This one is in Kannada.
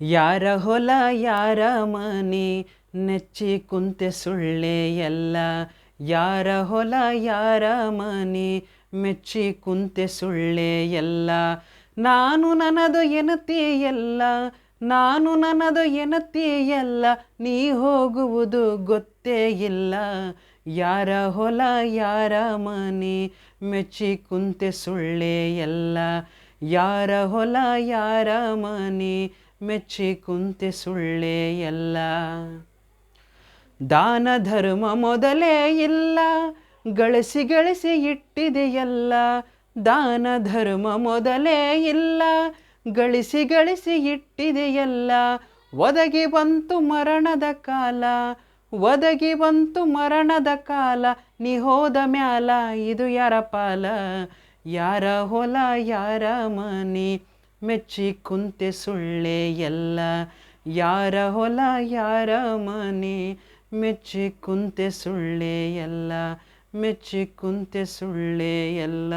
ಯಾರ ಹೊಲ, ಯಾರ ಮನೆ, ನೆಚ್ಚಿ ಕುಂತೆ ಸುಳ್ಳೆ ಎಲ್ಲ. ಯಾರ ಹೊಲ, ಯಾರ ಮನೆ, ಮೆಚ್ಚಿ ಕುಂತೆ ಸುಳ್ಳೆ ಎಲ್ಲ. ನಾನು ನನ್ನದು ಎನತಿ ಎಲ್ಲ, ನಾನು ನನ್ನದು ಎನತಿ ಎಲ್ಲ. ನೀ ಹೋಗುವುದು ಗೊತ್ತೇ ಇಲ್ಲ. ಯಾರ ಹೊಲ, ಯಾರ ಮನೆ, ಮೆಚ್ಚಿ ಕುಂತೆ ಸುಳ್ಳೆ ಎಲ್ಲ. ಯಾರ ಹೊಲ, ಯಾರ ಮನೆ, ಮೆಚ್ಚಿ ಕುಂತೆ ಸುಳ್ಳೆ ಎಲ್ಲ. ದಾನ ಧರ್ಮ ಮೊದಲೇ ಇಲ್ಲ, ಗಳಿಸಿ ಗಳಿಸಿ ಇಟ್ಟಿದೆಯಲ್ಲ ದಾನ ಧರ್ಮ ಮೊದಲೇ ಇಲ್ಲ, ಗಳಿಸಿ ಗಳಿಸಿ ಇಟ್ಟಿದೆಯಲ್ಲ ಒದಗಿ ಬಂತು ಮರಣದ ಕಾಲ, ಒದಗಿ ಬಂತು ಮರಣದ ಕಾಲ, ನೀ ಹೋದ ಮ್ಯಾಲ ಇದು ಯಾರ ಪಾಲ? ಯಾರ ಹೊಲ, ಯಾರ ಮನೆ, ಮೆಚ್ಚಿ ಕುಂತೆ ಸುಳ್ಳೆ ಎಲ್ಲ. ಯಾರ ಹೊಲ, ಯಾರ ಮನೆ, ಮೆಚ್ಚಿ ಕುಂತೆ ಸುಳ್ಳೆ ಎಲ್ಲ. ಮೆಚ್ಚಿ ಕುಂತೆ ಸುಳ್ಳೆ ಎಲ್ಲ.